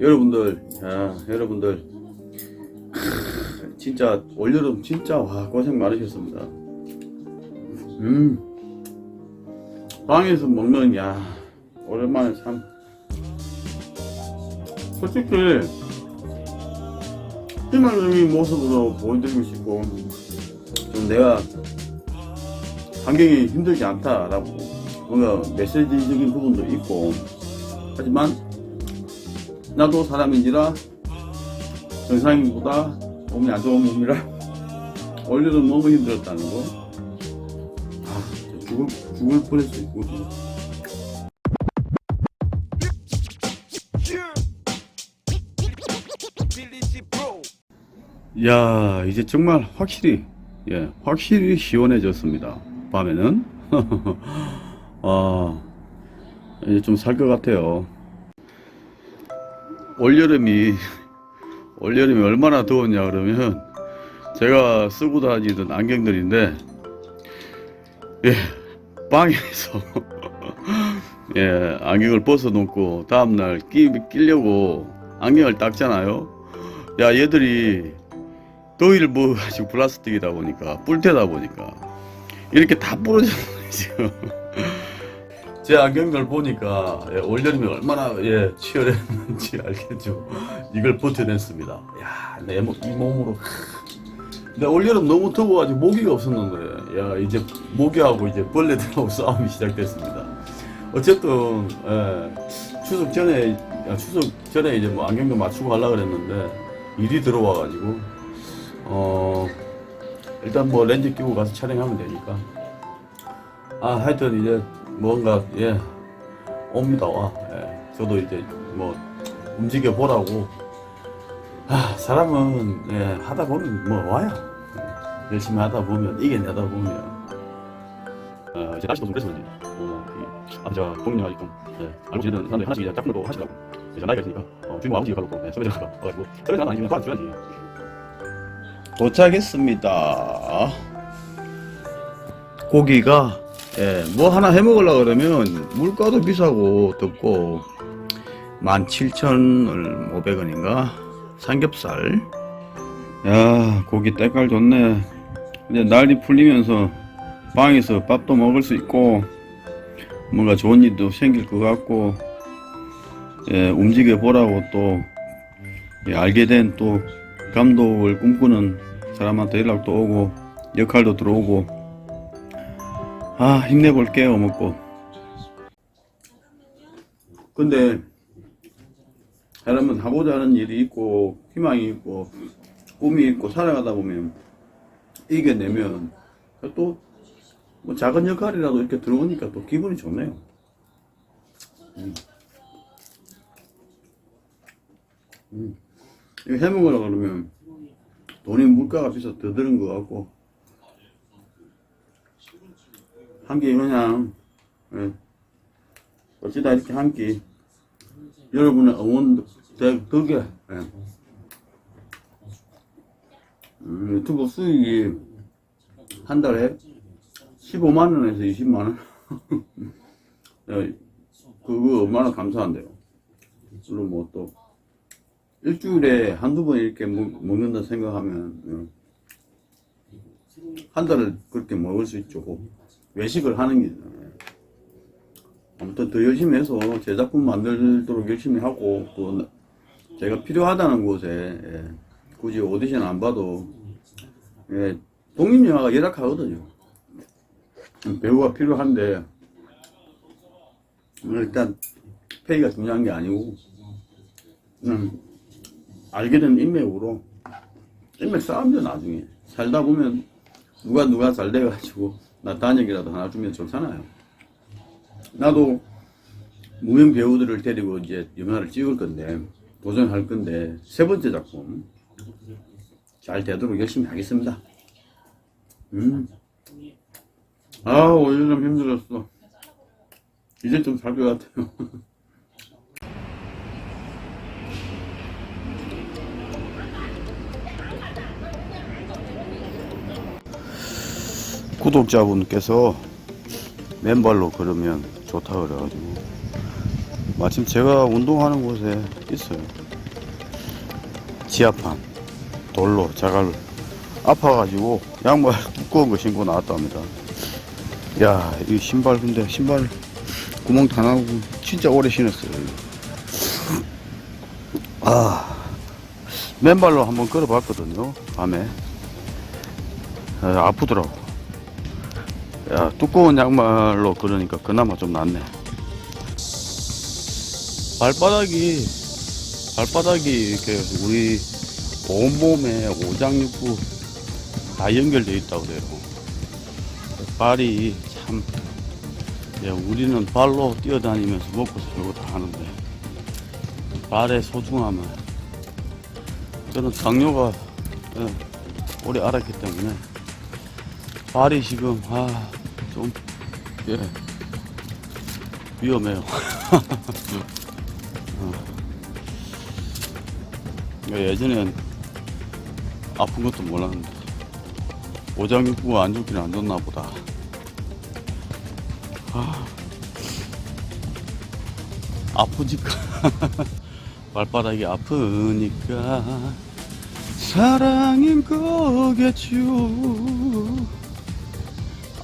여러분들, 야, 여러분들, 크, 진짜 올여름 진짜 와 고생 많으셨습니다. 음, 방에서 먹는 야 오랜만에 참. 솔직히 희망적인 모습으로 보여드리고 싶고 좀 내가 환경이 힘들지 않다라고 뭔가 메시지적인 부분도 있고 하지만 나도 사람인지라. 정상인보다 몸이 안 좋은 몸이라. 원래는 너무 힘들었다는 거. 아, 죽을, 죽을 뻔했어 죽을 야 이제 정말 확실히 예 확실히 시원해졌습니다. 밤에는. 아 이제 좀 살 것 같아요 올여름이 올여름이 얼마나 더웠냐 그러면 제가 쓰고 다니던 안경들인데 예 방에서 예 안경을 벗어놓고 다음날 끼, 끼려고 안경을 닦잖아요. 야 얘들이 더위를 먹어가지고 플라스틱이다 보니까 뿔테다 보니까 이렇게 다 부러졌어요 지금 제 안경들 보니까 예, 올여름이 얼마나 예, 치열했는지 알겠죠. 이걸 버텨냈습니다. 야 내 몸, 이 몸으로 근데 올여름 너무 더워가지고 모기가 없었는데 야 이제 모기하고 이제 벌레들하고 싸움이 시작됐습니다. 어쨌든 예, 추석 전에 야, 추석 전에 이제 뭐 안경도 맞추고 가려고 그랬는데 일이 들어와가지고 어 일단 뭐 렌즈 끼고 가서 촬영하면 되니까. 아 하여튼 이제 뭔가 예. 옵니다 와. 예, 저도 이제 뭐 움직여 보라고. 아 사람은 예 하다 보면 뭐 와요. 예, 열심히 하다 보면 이겨내다 보면. 어 이제 날씨도 좀 그래서 그런지 어, 이, 아 진짜 동료가 좀 예, 알고 지내는 사람들 하나씩 이제 짝꿍도 하시라고. 이제 나이가 있으니까 어, 주인공 아버지가 가고 예, 선배자가 와가지고. 선배자가 아니면 도와줘야지. 도착했습니다. 고기가 예, 뭐 하나 해 먹으려 그러면 물가도 비싸고 덥고 17,500원인가 삼겹살. 야 고기 때깔 좋네. 이제 날이 풀리면서 방에서 밥도 먹을 수 있고 뭔가 좋은 일도 생길 것 같고 예, 움직여 보라고 또 예, 알게 된 또 감독을 꿈꾸는 사람한테 연락도 오고 역할도 들어오고 아 힘내볼게요 먹고 근데 사람은 하고자 하는 일이 있고 희망이 있고 꿈이 있고 살아가다 보면 이겨내면 또 뭐 작은 역할이라도 이렇게 들어오니까 또 기분이 좋네요. 음. 음. 해먹으라 그러면 돈이 물가가 비싸 더 드는 것 같고 한 끼 그냥 예. 어찌다 이렇게 한 끼 여러분의 응원 덕- 덕에 예. 음, 유튜브 수익이 한 달에 15만 원에서 20만 원. 야, 그거 얼마나 감사한데요. 물론 뭐또 일주일에 한두 번 이렇게 먹, 먹는다 생각하면 예. 한 달을 그렇게 먹을 수 있죠. 외식을 하는 게 예. 아무튼 더 열심히 해서 제 작품 만들도록 열심히 하고 또 제가 필요하다는 곳에 예. 굳이 오디션 안 봐도 예. 독립영화가 열악하거든요. 배우가 필요한데 일단 페이가 중요한 게 아니고 음, 알게 된 인맥으로 인맥 싸움이죠 나중에 살다 보면 누가 누가 잘 돼가지고 나 단역이라도 하나 주면 좋잖아요 나도 무명 배우들을 데리고 이제 영화를 찍을 건데 도전할 건데 세 번째 작품 잘 되도록 열심히 하겠습니다 음. 아, 오늘 좀 힘들었어. 이제 좀 살 것 같아요. 구독자분께서 맨발로 걸으면 좋다 그래가지고 마침 제가 운동하는 곳에 있어요. 지하판, 돌로, 자갈로. 아파가지고 양말 두꺼운 거 신고 나왔답니다. 야, 이 신발 근데 신발 구멍 다 나고 진짜 오래 신었어요. 아, 맨발로 한번 걸어봤거든요. 밤에. 아, 아프더라고. 야, 두꺼운 양말로 걸으니까 그나마 좀 낫네. 발바닥이, 발바닥이 이렇게 우리 온몸에 오장육부 다 연결되어 있다고 그래요. 발이 참, 예, 우리는 발로 뛰어다니면서 먹고 살고 다 하는데, 발의 소중함을, 저는 당뇨가 예, 오래 알았기 때문에, 발이 지금, 아, 좀, 예, 위험해요. 어. 예전엔 아픈 것도 몰랐는데, 오장육부가 안 좋긴 안 좋나 보다. 아, 아프니까. 발바닥이 아프니까. 사랑인 거겠죠.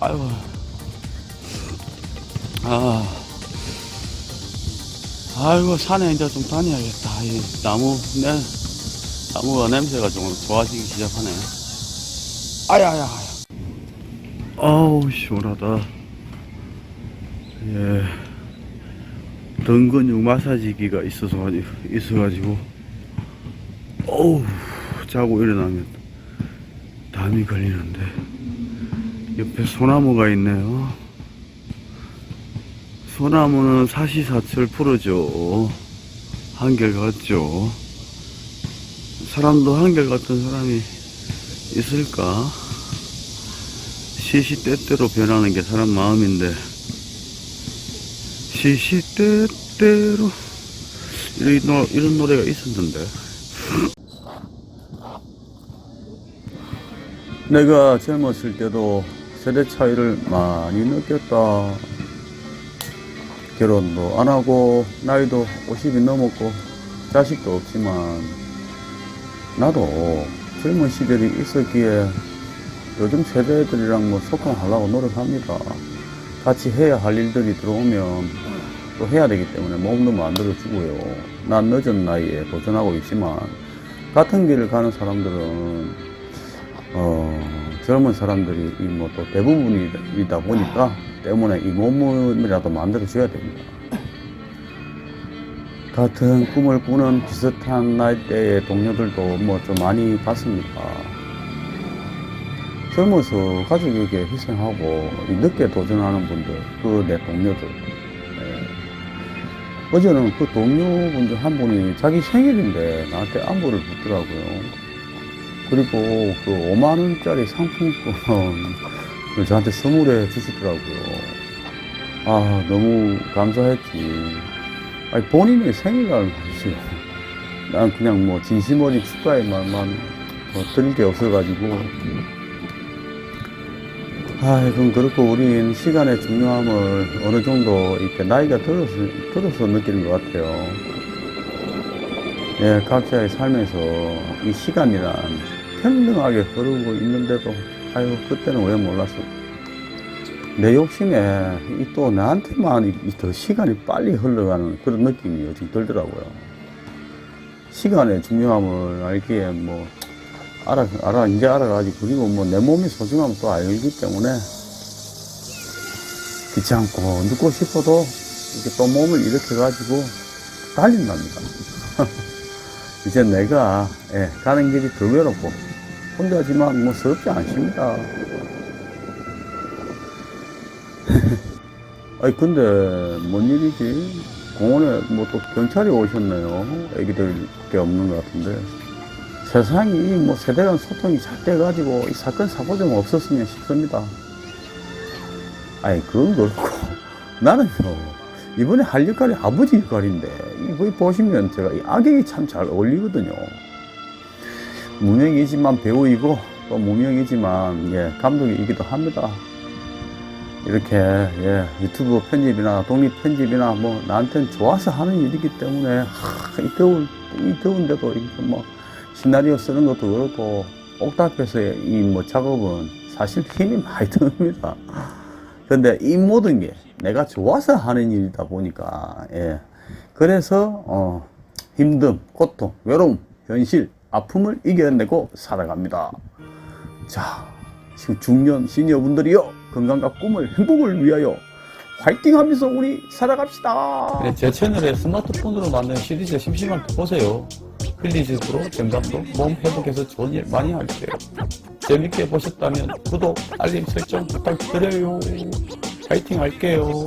아유. 아. 아이고, 산에 이제 좀 다녀야겠다. 이 나무, 네. 나무가 냄새가 좀 좋아지기 시작하네. 아야야. 아우, 시원하다. 예. 등 근육 마사지기가 있어서, 가지- 있어가지고, 어우, 자고 일어나면 담이 걸리는데, 옆에 소나무가 있네요. 소나무는 사시사철 풀어줘. 한결같죠. 사람도 한결같은 사람이 있을까? 시시때때로 변하는 게 사람 마음인데, 시시때때로, 이런, 노, 이런 노래가 있었는데. 내가 젊었을 때도 세대 차이를 많이 느꼈다. 결혼도 안 하고, 나이도 50이 넘었고, 자식도 없지만, 나도 젊은 시절이 있었기에 요즘 세대들이랑 뭐 소통하려고 노력합니다. 같이 해야 할 일들이 들어오면 또 해야 되기 때문에 몸도 만들어주고요. 난 늦은 나이에 도전하고 있지만 같은 길을 가는 사람들은 어, 젊은 사람들이 이뭐또 대부분이다 보니까 때문에 이 몸이라도 만들어줘야 됩니다. 같은 꿈을 꾸는 비슷한 나이대의 동료들도 뭐 좀 많이 봤습니다. 젊어서 가족에게 희생하고 이 늦게 도전하는 분들, 그 내 동료들. 예. 어제는 그 동료분 중 한 분이 자기 생일인데 나한테 안부를 묻더라고요. 그리고 그 5만원짜리 상품권을 저한테 선물해 주시더라고요. 아, 너무 감사했지. 아니, 본인의 생일날 말이죠. 난 그냥 뭐 진심 어린 축하의 말만 뭐 드릴 게 없어가지고. 아, 그럼 그렇고 우린 시간의 중요함을 어느 정도 이렇게 나이가 들어서, 들어서 느끼는 것 같아요. 예, 각자의 삶에서 이 시간이란 평등하게 흐르고 있는데도, 아유, 그때는 왜 몰랐어. 내 욕심에 이또 나한테만 이- 이더 시간이 빨리 흘러가는 그런 느낌이 요즘 들더라고요. 시간의 중요함을 알기에 뭐, 알아, 알아, 이제 알아가지고, 그리고 뭐 내 몸의 소중함을 또 알기 때문에 귀찮고, 늦고 싶어도 이렇게 또 몸을 일으켜 가지고 달린답니다. 이제 내가, 예, 가는 길이 덜 외롭고, 혼자지만 뭐 서럽지 않습니다. 아니 근데 뭔 일이지? 공원에 뭐 또 경찰이 오셨네요. 애기들밖에 없는 것 같은데 세상이 뭐 세대 간 소통이 잘 돼가지고 이 사건 사고 좀 없었으면 싶습니다. 아니 그건 그렇고 나는요 이번에 할 역할이 아버지 역할인데 이거 보시면 제가 이 악역이 참 잘 어울리거든요. 무명이지만 배우이고 또 무명이지만 예 감독이기도 합니다. 이렇게 예, 유튜브 편집이나 독립 편집이나 뭐 나한테는 좋아서 하는 일이기 때문에 하, 이 더운 이 더운데도 이렇게 뭐 시나리오 쓰는 것도 그렇고 옥탑에서의 이 뭐 작업은 사실 힘이 많이 듭니다. 근데 이 모든 게 내가 좋아서 하는 일이다 보니까 예. 그래서 어, 힘듦, 고통, 외로움, 현실, 아픔을 이겨내고 살아갑니다. 자, 지금 중년 시니어분들이요 건강과 꿈을 행복을 위하여 화이팅 하면서 우리 살아갑시다. 네, 제 채널에 스마트폰으로 만든 시리즈 심심할 때 보세요. 필리즈로 정답도 몸 회복해서 좋은 일 많이 할게요. 재밌게 보셨다면 구독, 알림 설정 부탁드려요. 파이팅 할게요.